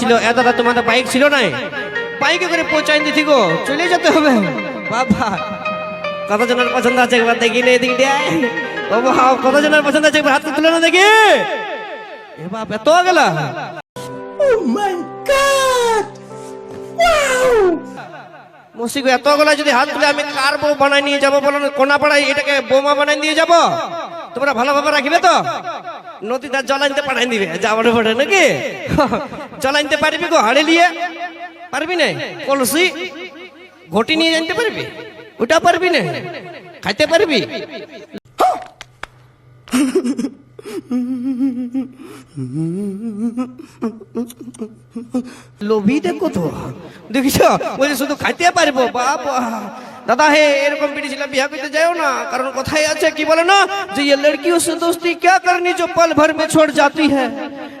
ছিল এ দাদা তোমাদের বাইক ছিল না বাইকে করে পৌঁছাই দিতি গো চলে যেতে হবে। বাবা কতজনের পছন্দ আছে একবার দেখি না এদিকে। ও বাবা কতজনের পছন্দ আছে একবার হাত তুলে না দেখি। এ বাপ এত গেল। মসিগো এত গলা যদি হাত তুলে আমি কার বউ বানাই নিয়ে যাব বলো না, কোনা পাড়ায় এটাকে বোমা বানাই দিয়ে যাব? তোমরা ভালোভাবে রাখবে তো? নদীটা জল আনতে পাঠাই দিবে যাবার পরে নাকি? চালাইতে পারবি গো হাড়ে নিয়ে পারবি না? কলসি? ঘটি নিয়ে জানতে পারবি? ওটা পারবি না? খাইতে পারবি? লোভিটা কত দেখিস বলছি শুধু খাইতে পারব, বাপ। দাদা হে, এরকম পিটি ছিলাম বিয়া করতে যাও না। কারণ কথাই আছে, কি বলে না? যে ইয়ে লড়কিও সে দোস্তি ক্যা করনি জো পল ভর মে ছোড় জাতি হ্যাঁ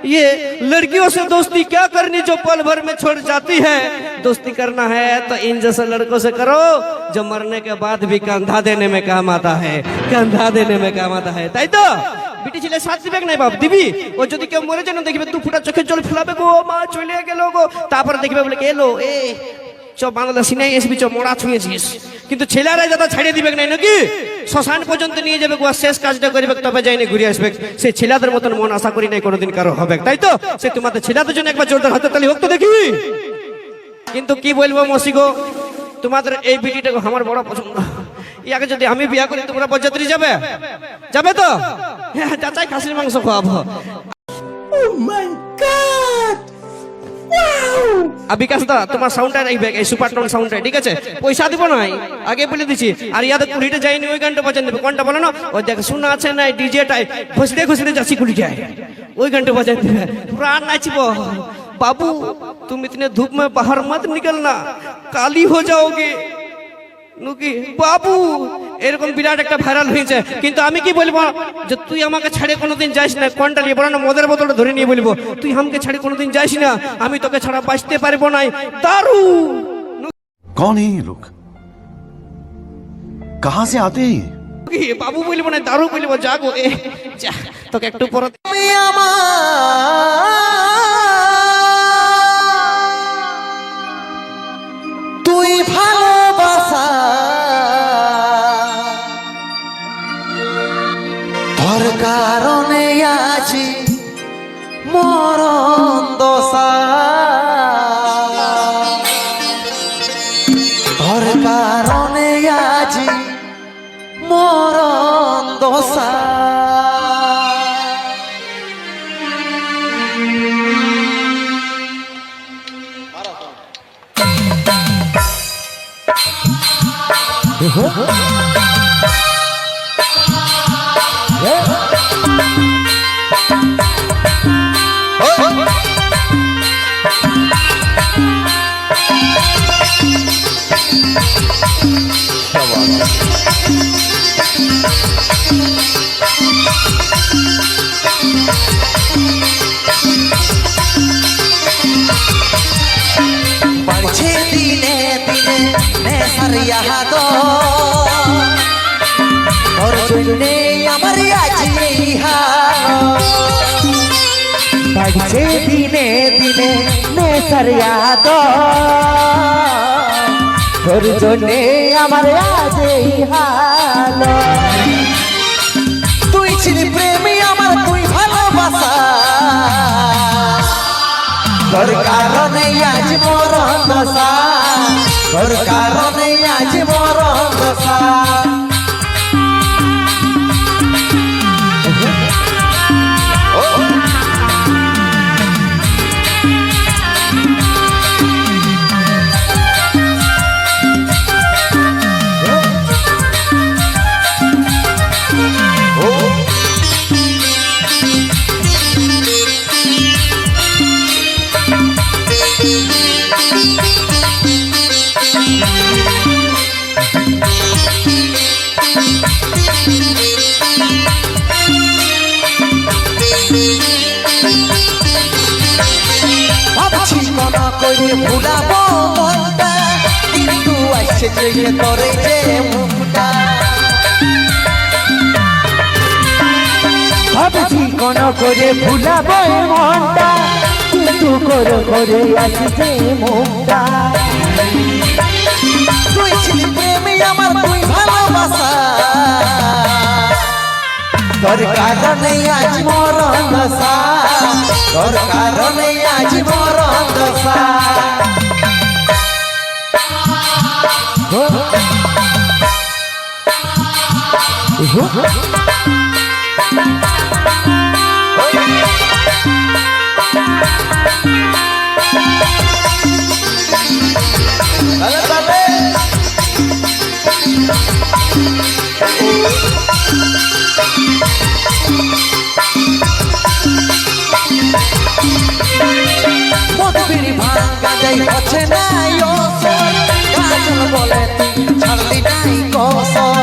ये लड़कियों से दोस्ती क्या करनी जो पल भर में छोड़ जाती है दोस्ती करना है तो इन जैसे लड़कों से करो जो मरने के बाद भी कंधा देने में काम आता है कंधा देने में काम आता है তাই তো বিটি ছেলে সাথ দিবে নাই বাপ দিবি ও যদি কেউ মরে যেন দেখবে দু ফুটা চোখের জল ফেলাবে গো মা চলে গেল গো তারপরে দেখবে বলে কি এলো এ চ চ ছুঁয়েছিস কিন্তু শ্মশান পর্যন্ত নিয়ে যাবে শেষ কাজটা করবে, তবে ঘুরে আসবে। ছেলেদের মতন মন আশা করি নাই, কোনোদিন কারও হবে। তাই তো? সে তোমাদের ছেলেদের জন্য একবার জোরদার হাতে তালি হোক তো দেখি। কিন্তু কি বলব মসিগো তোমাদের এই বিটিটা আমার বড় পছন্দ। ইয়াকে যদি আমি বিয়া করি, তোমরা বরযাত্রী যাবে? যাবে তো? হ্যাঁ চাচাই খাসির মাংস খাওয়াবো। আর বিকাশ দা তোমার সাউন্ডটা রাখবে এই সুপার টোন সাউন্ডটা ঠিক আছে পয়সা দিব না আগে বলে দিছি আর ইয়াদের কুড়িটা যায়নি ওই গানটা বাজান দেবে কোনটা বলো না ওই দেখ শোনা আছে না ডিজেটাই ঘুষড়ে ঘুষড়ে যাচ্ছি কুড়ি যায় ওই গানটা বাজান দেবে প্রাণ নাচব बाबू तुम इतने धूप में बाहर मत निकलना काली हो जाओगे নুকি বাবু এরকম বিরাট একটা ভাইরাল হয়েছে। কিন্তু আমি কি বলব যে তুই আমাকে কোনোদিন যাস না। কোনটা নিয়ে মদের বোতলটা ধরে নিয়ে বলব তুই আমাকে কোনোদিন যাস না। আমি তোকে ছাড়া বাঁচতে পারব না। দারু! কন এই লোক? কাহা সে আতে বাবু বলব না দারু বলব যাগো যা তোকে একটু পরে আমার বাড়ছে বাড়ছে দিনে দিনে নেশার ইয়াদ তোর জন্যে আমার আজ এই হাল। তুই ছিলি প্রেমী, আমার তুই ভালোবাসা। তোর কারণে আজ মরণ দশা। তোর কারণে আজ মরণ দশা। ভুলাবো মনটা। কিন্তু আসছে যে করে যে মুখটা। ভাবছি কোন করে ভুলাবো মনটা। কিন্তু করে করে আসছে মুখটা। তুই ছিলি প্রেমে আমার তুই ভালোবাসা। তোর কারণে আজ মরণ তোর কারণে আজ মরণ ভাঙ্গা যাই হচ্ছে না কাজল বলে, ছাড়লি নাই কসর।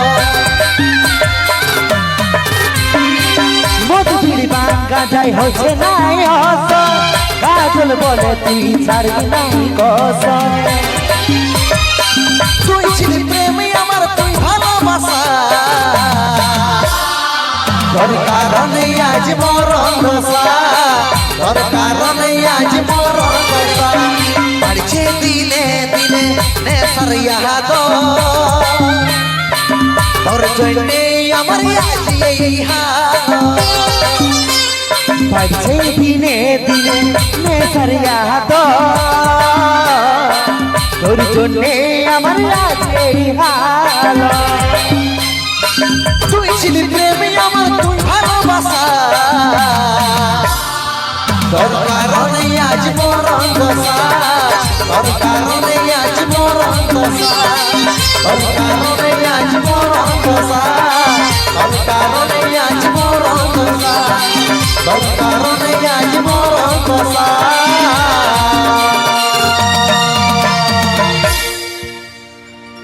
মদ বিড়ি ভাঙ্গা যাই হচ্ছে না কাজল বলে, তুই ছাড়বি নাই কসর। তুই ছিলি প্রেমে আমার, তুই ভালোবাসা। তোর কারণে আজ মরণ দশা তোর কারণে আজ মরণ দশা বাড়ছে দিলে দিলে নেশার ইয়াদ তোর জন্যে আমার আজ এই বাড়ছে দিনে দিনে নেশার ইয়াদ তোর জন্যে আমার আজ এই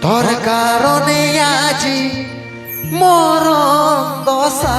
তোর কারণে আজ মরণ দশা।